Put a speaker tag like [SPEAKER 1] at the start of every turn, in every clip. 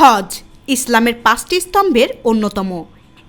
[SPEAKER 1] হজ, ইসলামের পাঁচটি স্তম্ভের অন্যতম।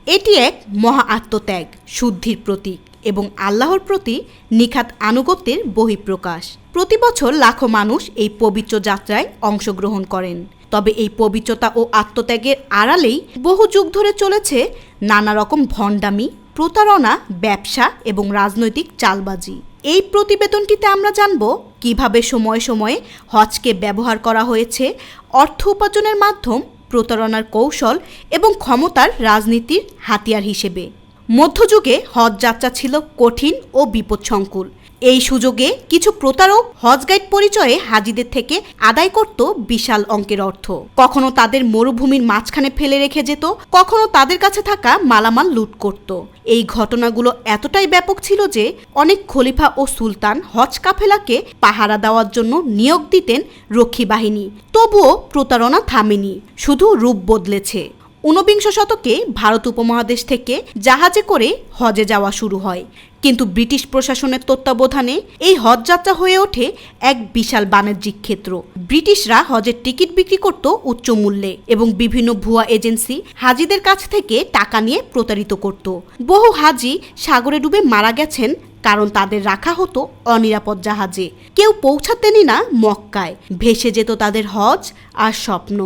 [SPEAKER 1] এটি এক মহা আত্মত্যাগ, শুদ্ধির প্রতীক এবং আল্লাহর প্রতি নিখাত আনুগত্যের বহিঃপ্রকাশ। প্রতি বছর লাখো মানুষ এই পবিত্র যাত্রায় অংশগ্রহণ করেন। তবে এই পবিত্রতা ও আত্মত্যাগের আড়ালেই বহু যুগ ধরে চলেছে নানা রকম ভণ্ডামি, প্রতারণা, ব্যবসা এবং রাজনৈতিক চালবাজি। এই প্রতিবেদনটিতে আমরা জানব কীভাবে সময়ে সময়ে হজকে ব্যবহার করা হয়েছে, অর্থ উপার্জনের মাধ্যম, প্রতারণার কৌশল এবং ক্ষমতার রাজনীতির হাতিয়ার হিসেবে। মধ্যযুগে হজ যাত্রা ছিল কঠিন ও বিপদসংকুল। এই সুযোগে কিছু প্রতারক হজ গাইড পরিচয়ে হাজিদের থেকে আদায় করত বিশাল অঙ্কের অর্থ। কখনো তাদের মরুভূমির মাঝখানে ফেলে রেখে যেত, কখনো তাদের কাছে থাকা মালামাল লুট করত। এই ঘটনাগুলো এতটাই ব্যাপক ছিল যে অনেক খলিফা ও সুলতান হজ কাফেলাকে পাহারা দেওয়ার জন্য নিয়োগ দিতেন রক্ষী বাহিনী। তবুও প্রতারণা থামেনি, শুধু রূপ বদলেছে। ঊনবিংশ শতকে ভারত উপমহাদেশ থেকে জাহাজে করে হজে যাওয়া শুরু হয়। কিন্তু ব্রিটিশ প্রশাসনের তত্ত্বাবধানে এই হজ যাত্রা হয়ে ওঠে এক বিশাল বাণিজ্যিক ক্ষেত্র। ব্রিটিশরা হজের টিকিট বিক্রি করত উচ্চ মূল্যে এবং বিভিন্ন ভুয়া এজেন্সি হাজিদের কাছ থেকে টাকা নিয়ে প্রতারিত করত। বহু হাজি সাগরে ডুবে মারা গেছেন কারণ তাদের রাখা হতো অনিরাপদ জাহাজে। কেউ পৌঁছাতেনই না মক্কায়। ভেসে যেত তাদের হজ আর স্বপ্ন।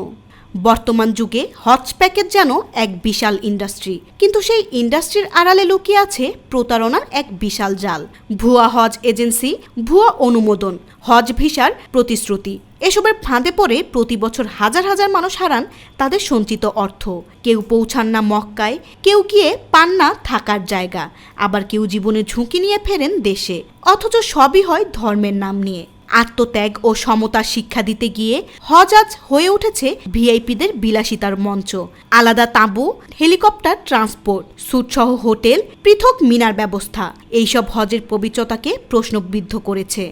[SPEAKER 1] বর্তমান যুগে হজ প্যাকেজ যেন এক বিশাল ইন্ডাস্ট্রি। কিন্তু সেই ইন্ডাস্ট্রির আড়ালে লুকিয়ে আছে প্রতারণার এক বিশাল জাল। ভুয়া হজ এজেন্সি, ভুয়া অনুমোদন, হজ ভিসার প্রতিশ্রুতি। এসবের ফাঁদে পড়ে প্রতি বছর হাজার হাজার মানুষ হারান তাদের সঞ্চিত অর্থ। কেউ পৌঁছান না মক্কায়, কেউ গিয়ে পান না থাকার জায়গা। আবার কেউ জীবনে ঝুঁকি নিয়ে ফেরেন দেশে। অথচ সবই হয় ধর্মের নাম নিয়ে। আত্মত্যাগ ও সমতা শিক্ষা দিতে গিয়ে হজ হয়ে উঠেছে ভিআইপিদের বিলাসিতার মঞ্চ। আলাদা তাঁবু, হেলিকপ্টার, ট্রান্সপোর্ট সুটসহ হোটেল, পৃথক মিনার ব্যবস্থা। এইসব হজের পবিত্রতাকে প্রশ্নবিদ্ধ করেছে।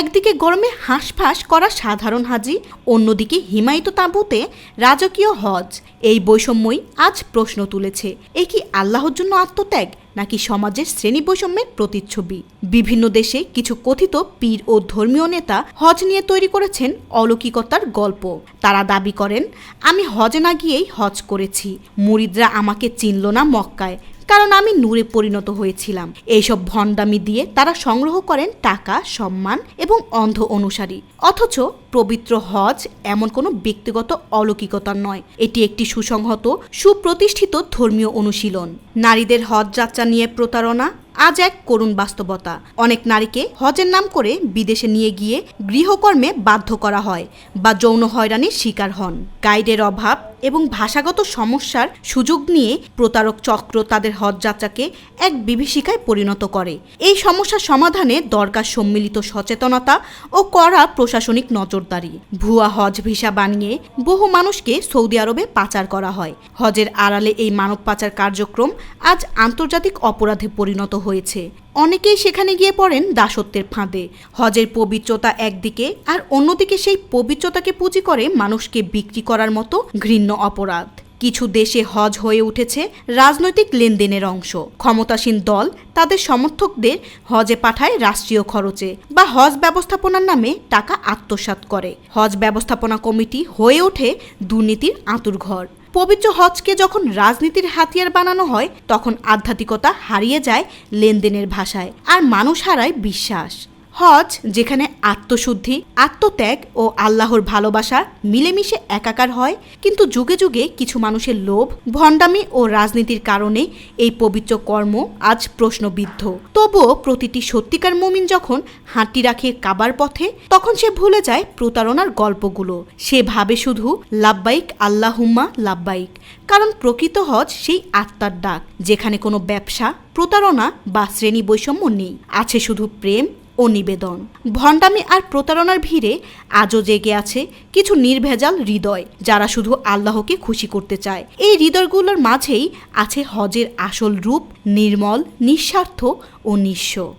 [SPEAKER 1] একদিকে গরমে হাঁসফাঁস করা সাধারণ হাজি, অন্যদিকে হিমায়িত তাঁবুতে রাজকীয় হজ। এই বৈষম্যই আজ প্রশ্ন তুলেছে। এ কি আল্লাহর জন্য আত্মত্যাগ, নাকি সমাজের শ্রেণি বৈষম্যের প্রতিচ্ছবি? বিভিন্ন দেশে কিছু কথিত পীর ও ধর্মীয় নেতা হজ নিয়ে তৈরি করেছেন অলৌকিকতার গল্প। তারা দাবি করেন, আমি হজে না গিয়েই হজ করেছি। মুরিদরা আমাকে চিনল না মক্কায়। কারণ আমি নূরে পরিণত হয়েছিলাম। এইসব ভণ্ডামি দিয়ে তারা সংগ্রহ করেন টাকা, সম্মান এবং অন্ধ অনুসারী। অথচ পবিত্র হজ এমন কোনো ব্যক্তিগত অলৌকিকতা নয়। এটি একটি সুসংহত, সুপ্রতিষ্ঠিত ধর্মীয় অনুশীলন। নারীদের হজ যাত্রা নিয়ে প্রতারণা আজ এক করুণ বাস্তবতা। অনেক নারীকে হজের নাম করে বিদেশে নিয়ে গিয়ে গৃহকর্মে বাধ্য করা হয় বা যৌন হয়রানির শিকার হন। গাইডের অভাব এবং ভাষাগত সমস্যার সুযোগ নিয়ে প্রতারক চক্র তাদের হজযাত্রাকে এক বিভীষিকায় পরিণত করে। এই সমস্যার সমাধানে দরকার সম্মিলিত সচেতনতা ও কড়া প্রশাসনিক নজরদারি। ভুয়া হজ ভিসা বানিয়ে বহু মানুষকে সৌদি আরবে পাচার করা হয়। হজের আড়ালে এই মানব পাচার কার্যক্রম আজ আন্তর্জাতিক অপরাধে পরিণত হয়েছে। অনেকেই সেখানে গিয়ে পড়েন দাসত্বের ফাঁদে। হজের পবিত্রতা একদিকে আর অন্যদিকে সেই পবিত্রতাকে পুঁজি করে মানুষকে বিক্রি করার মতো ঘৃণ্য অপরাধ। কিছু দেশে হজ হয়ে উঠেছে রাজনৈতিক লেনদেনের অংশ। ক্ষমতাসীন দল তাদের সমর্থকদের হজে পাঠায় রাষ্ট্রীয় খরচে বা হজ ব্যবস্থাপনার নামে টাকা আত্মসাৎ করে। হজ ব্যবস্থাপনা কমিটি হয়ে ওঠে দুর্নীতির আঁতুরঘর পবিত্র হজকে যখন রাজনীতির হাতিয়ার বানানো হয়, তখন আধ্যাত্মিকতা হারিয়ে যায় লেনদেনের ভাষায়, আর মানুষ হারায় বিশ্বাস। হজ, যেখানে আত্মশুদ্ধি, আত্মত্যাগ ও আল্লাহর ভালোবাসা মিলেমিশে একাকার হয়, কিন্তু যুগে যুগে কিছু মানুষের লোভ, ভণ্ডামি ও রাজনীতির কারণে এই পবিত্র কর্ম আজ প্রশ্নবিদ্ধ। তবুও প্রতিটি সত্যিকার মুমিন যখন হাঁটি রাখে কাবার পথে, তখন সে ভুলে যায় প্রতারণার গল্পগুলো। সে ভাবে শুধু, লাব্বাইক আল্লাহুম্মা লাব্বাইক। কারণ প্রকৃত হজ সেই আত্মার ডাক, যেখানে কোনো ব্যবসা, প্রতারণা বা শ্রেণি বৈষম্য নেই। আছে শুধু প্রেম ও নিবেদন। ভণ্ডামি আর প্রতারণার ভিড়ে আজও জেগে আছে কিছু নির্ভেজাল হৃদয় যারা শুধু আল্লাহকে খুশি করতে চায়। এই হৃদয়গুলোর মাঝেই আছে হজের আসল রূপ, নির্মল, নিঃস্বার্থ ও নিঃস্ব।